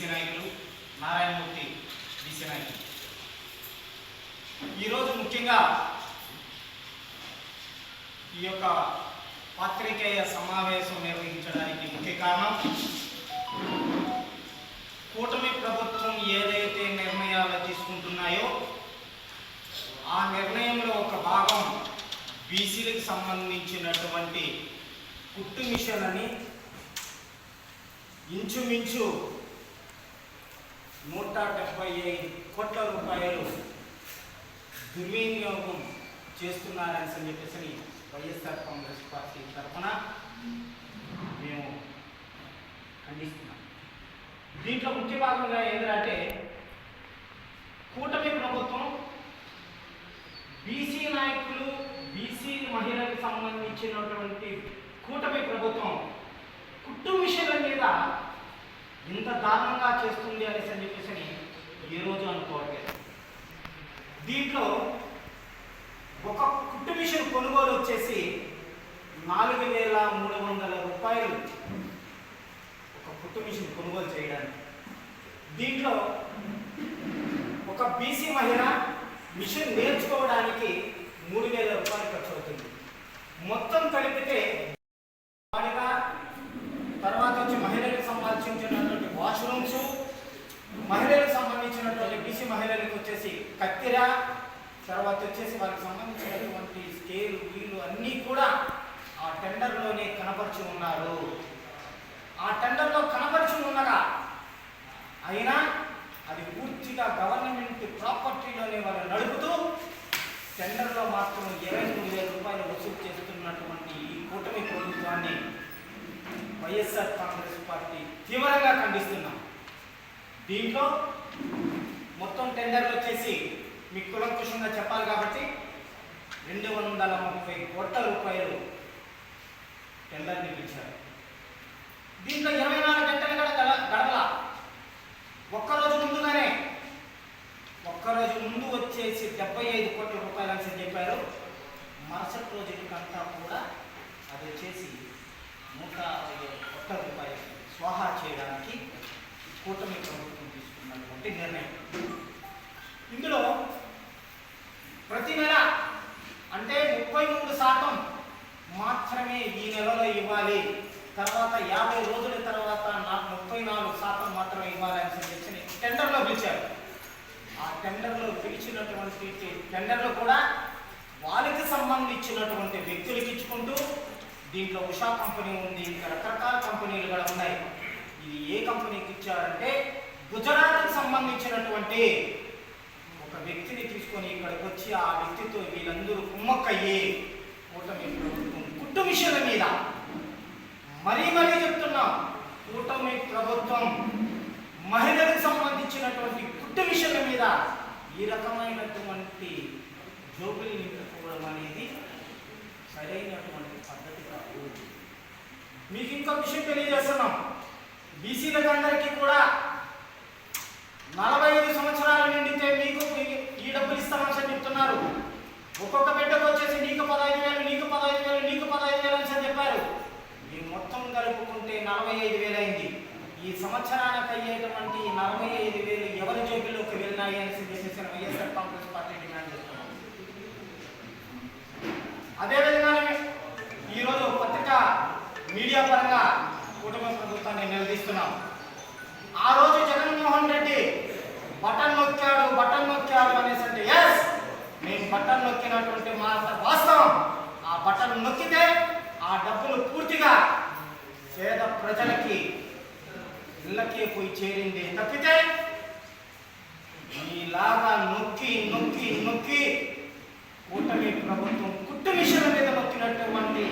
Narayanamurthy BC నాయకులు. ఈరోజు ముఖ్యంగా ఈ యొక్క పాత్రికేయ సమావేశం నిర్వహించడానికి ముఖ్య కారణం కూటమి ప్రభుత్వం ఏదైతే నిర్ణయాలు తీసుకుంటున్నాయో ఆ నిర్ణయంలో ఒక భాగం బీసీలకు సంబంధించినటువంటి కుట్టు మిషన్ అని ఇంచుమించు నూట డెబ్బై ఐదు కోట్ల రూపాయలు దుర్వినియోగం చేస్తున్నారని అని చెప్పేసి వైఎస్ఆర్ కాంగ్రెస్ పార్టీ తరఫున మేము ఖండిస్తున్నాం. దీంట్లో ముఖ్య భాగంగా ఏంటంటే కూటమి ప్రభుత్వం బీసీ నాయకులు బీసీ మహిళలకు సంబంధించినటువంటి కూటమి ప్రభుత్వం కుట్టు మిషన్ల మీద ఇంత దారుణంగా చేస్తుంది అనేసి అని చెప్పేసి ఈరోజు అనుకోవట్లేదు. దీంట్లో ఒక కుట్టు మిషన్ కొనుగోలు వచ్చేసి నాలుగు వేల మూడు వందల రూపాయలు ఒక కుట్టు మిషన్ కొనుగోలు చేయడానికి. దీంట్లో ఒక బీసీ మహిళ మిషన్ నేర్చుకోవడానికి మూడు వేల రూపాయలు ఖర్చు అవుతుంది. మొత్తం కలిపితే వాడిగా తర్వాత వచ్చి మహిళలకు సంబంధించినటువంటి వాష్రూమ్స్ మహిళలకు సంబంధించినటువంటి బీసీ మహిళలకు వచ్చేసి కత్తిర తర్వాత వచ్చేసి వారికి సంబంధించినటువంటి స్కేలు వీళ్ళు అన్నీ కూడా ఆ టెండర్లోనే కనపరిచి ఉన్నారు. ఆ టెండర్లో కనపరిచి ఉండగా అయినా అది పూర్తిగా గవర్నమెంట్ ప్రాపర్టీలోనే వాళ్ళు నడుపుతూ టెండర్లో మాత్రం ఇరవై మూడు వేల రూపాయలు వసూలు చేస్తున్నటువంటి ఈ కూటమి ప్రభుత్వాన్ని వైఎస్ఆర్ కాంగ్రెస్ పార్టీ తీవ్రంగా ఖండిస్తున్నాం. దీంట్లో మొత్తం టెండర్లు వచ్చేసి మీకు కులంకుషంగా చెప్పాలి కాబట్టి రెండు వందల ముప్పై కోట్ల రూపాయలు టెండర్ పిలిచారు దీంట్లో ఇరవై నాలుగు గంటలు కూడా గడ గడవల. ఒక్కరోజు ముందుగానే ఒక్కరోజు ముందు వచ్చేసి డెబ్బై ఐదు కోట్ల రూపాయలు అని చెప్పారు. మరుసటి రోజుకంతా కూడా అది వచ్చేసి నూట అరవై కోట్ల రూపాయలు స్వాహా చేయడానికి కూటమి ప్రభుత్వం యాభై రోజుల తర్వాత నాకు ముప్పై నాలుగు శాతం మాత్రమే ఇవ్వాలని అని చెప్పి టెండర్లో పిలిచారు. ఆ టెండర్లో పిలిచినటువంటి టెండర్లో కూడా వాళ్ళకి సంబంధించినటువంటి వ్యక్తులకి ఇచ్చుకుంటూ దీంట్లో ఉషా కంపెనీ ఉంది ఇంకా రకరకాల కంపెనీలు కూడా ఉన్నాయి. ఇది ఏ కంపెనీకి ఇచ్చారంటే గుజరాత్కి సంబంధించినటువంటి ఒక వ్యక్తిని తీసుకొని ఇక్కడికి వచ్చి ఆ వ్యక్తితో వీళ్ళందరూ కుమ్మక్కయ్యి కూటమి ప్రభుత్వం కుట్టు మిషన్ల మీద మరీ మరీ చెప్తున్నాం కూటమి ప్రభుత్వం మహిళలకు సంబంధించినటువంటి కుట్టు మిషన్ల మీద ఈ రకమైనటువంటి జోబులు నింపుకోవడం అనేది సరైనటువంటి పద్ధతి కాదు. మీకు ఇంకొక విషయం తెలియజేస్తున్నాం. బీసీలకు అందరికీ కూడా నలభై ఐదు సంవత్సరాలు నిండితే మీకు ఈ- ఈ డబ్బులు ఇస్తామని చెప్తున్నారు. ఒక్కొక్క బిడ్డకు వచ్చేసి నీకు పదహైదు వేలు నీకు పదహైదు వేలు నీకు పదహైదు వేలు అని చెప్పారు. మీరు మొత్తం కలుపుకుంటే నలభై ఐదు వేలు అయింది. ఈ సంవత్సరానికి అయ్యేటువంటి నలభై ఐదు వేలు ఎవరి జోబిలోకి వెళ్ళినాయి అని చెప్పేసి వైఎస్ఆర్ కాంగ్రెస్ పార్టీ డిమాండ్ చేస్తున్నాం అదేవిధంగానే ఈరోజు పత్రిక మీడియా పరంగా కుటుంబ ప్రభుత్వాన్ని నిలదీస్తున్నాం. ఆ రోజు జగన్మోహన్ రెడ్డి బటన్ నొక్కాడు బటన్ నొక్కాడు అనేసి అంటే ఎస్ మేము బటన్ నొక్కినటువంటి మా వాస్తవం. ఆ బటన్ నొక్కితే ఆ డబ్బులు పూర్తిగా పేద ప్రజలకి ఇళ్ళకే పోయి చేరింది. తప్పితే ఈలాగా నొక్కి నొక్కి నొక్కి కూటమి ప్రభుత్వం కుట్టు విషయం మీద నొక్కినటువంటి